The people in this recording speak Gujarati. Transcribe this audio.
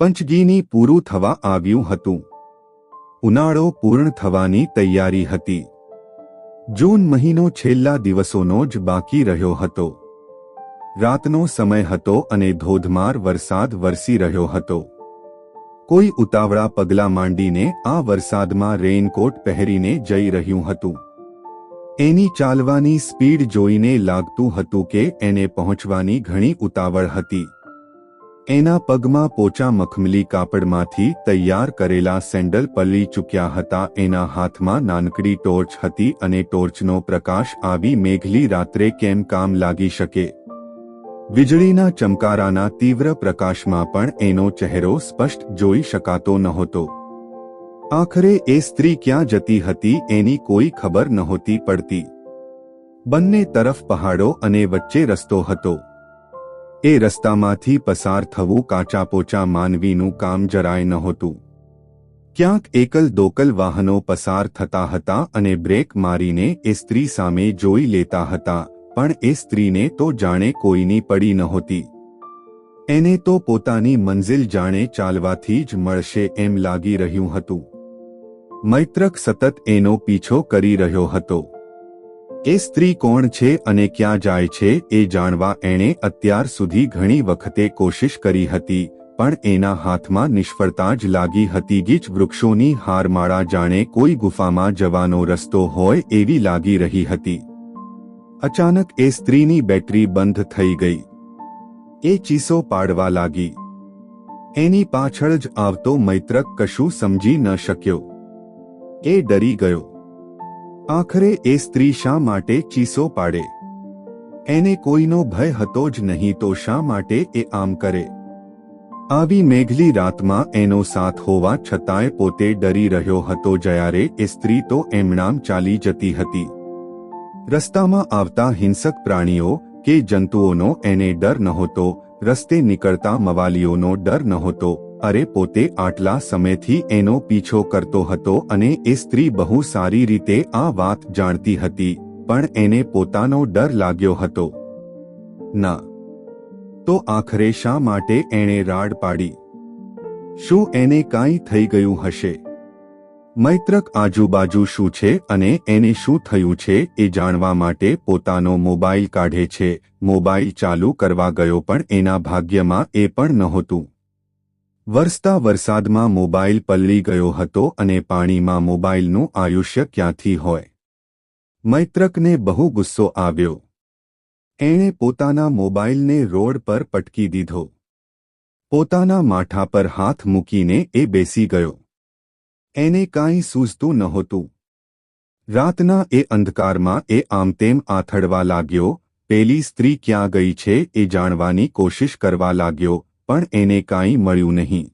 પંચગીની પૂરું થવા આવ્યું હતું. ઉનાળો પૂર્ણ થવાની તૈયારી હતી. જૂન મહિનો છેલ્લા દિવસોનો જ બાકી રહ્યો હતો. રાતનો સમય હતો અને ધોધમાર વરસાદ વરસી રહ્યો હતો. કોઈ ઉતાવળા પગલાં માંડીને આ વરસાદમાં રેઇનકોટ પહેરીને જઈ રહ્યું હતું. એની ચાલવાની સ્પીડ જોઈને લાગતું હતું કે એને પહોંચવાની ઘણી ઉતાવળ હતી. એના પગમાં પોચા મખમલી કાપડમાંથી તૈયાર કરેલા સેન્ડલ પલળી ચૂક્યા હતા. એના હાથમાં નાનકડી ટોર્ચ હતી અને ટોર્ચનો પ્રકાશ આવી મેઘલી રાત્રે કેમ કામ લાગી શકે? વીજળીના ચમકારાના તીવ્ર પ્રકાશમાં પણ એનો ચહેરો સ્પષ્ટ જોઈ શકાતો નહોતો. આખરે એ સ્ત્રી ક્યાં જતી હતી એની કોઈ ખબર નહોતી પડતી. બંને તરફ પહાડો અને વચ્ચે રસ્તો હતો. એ રસ્તામાંથી પસાર થવું કાચા પોચા માનવીનું કામ જરાય નહોતું. ક્યાંક એકલ દોકલ વાહનો પસાર થતા હતા અને બ્રેક મારીને એ સ્ત્રી સામે જોઈ લેતા હતા, પણ એ સ્ત્રીને તો જાણે કોઈની પડી નહોતી. એને તો પોતાની મંઝિલ જાણે ચાલવાથી જ મળશે એમ લાગી રહ્યું હતું. મૈત્રક સતત એનો પીછો કરી રહ્યો હતો. એ સ્ત્રી કોણ છે અને ક્યાં જાય છે એ જાણવા એણે અત્યાર સુધી ઘણી વખતે કોશિશ કરી હતી, પણ એના હાથમાં નિષ્ફળતા જ લાગી હતી. ગીચ વૃક્ષોની હારમાળા જાણે કોઈ ગુફામાં જવાનો રસ્તો હોય એવી લાગી રહી હતી. અચાનક એ સ્ત્રીની બેટરી બંધ થઈ ગઈ. એ ચીસો પાડવા લાગી. એની પાછળ જ આવતો મૈત્રક કશું સમજી ન શક્યો. એ ડરી ગયો. આખરે એ સ્ત્રી શા માટે ચીસો પાડે? એને કોઈનો ભય હતો જ નહીં તો શા માટે એ આમ કરે? આવી મેઘલી રાતમાં એનો સાથ હોવા છતાંય પોતે ડરી રહ્યો હતો જ્યારે એ સ્ત્રી તો એમણામ ચાલી જતી હતી. રસ્તામાં આવતા હિંસક પ્રાણીઓ કે જંતુઓનો એને ડર નહોતો, રસ્તે નીકળતા મવાલીઓનો ડર નહોતો. અરે પોતે આટલા સમયથી એનો પીછો કરતો હતો અને એ સ્ત્રી બહુ સારી રીતે આ વાત જાણતી હતી, પણ એને પોતાનો ડર લાગ્યો હતો. ના. તો આખરે શા માટે એણે રાડ પાડી? શું એને કાંઈ થઈ ગયું હશે? મૈત્રક આજુબાજુ શું છે અને એને શું થયું છે એ જાણવા માટે પોતાનો મોબાઈલ કાઢે છે, મોબાઈલ ચાલુ કરવા ગયો પણ એના ભાગ્યમાં એ પણ નહોતું. વરસતા વરસાદમાં મોબાઈલ પલળી ગયો હતો અને પાણીમાં મોબાઈલનું આયુષ્ય ક્યાંથી હોય? મૈત્રકને બહુ ગુસ્સો આવ્યો. એણે પોતાના મોબાઈલને રોડ પર પટકી દીધો. પોતાના માથા પર હાથ મૂકીને એ બેસી ગયો. એને કાંઈ સૂઝતું નહોતું. રાતના એ અંધકારમાં એ આમતેમ આથડવા લાગ્યો, પેલી સ્ત્રી ક્યાં ગઈ છે એ જાણવાની કોશિશ કરવા લાગ્યો પણ એને કાંઈ મળ્યું નહીં.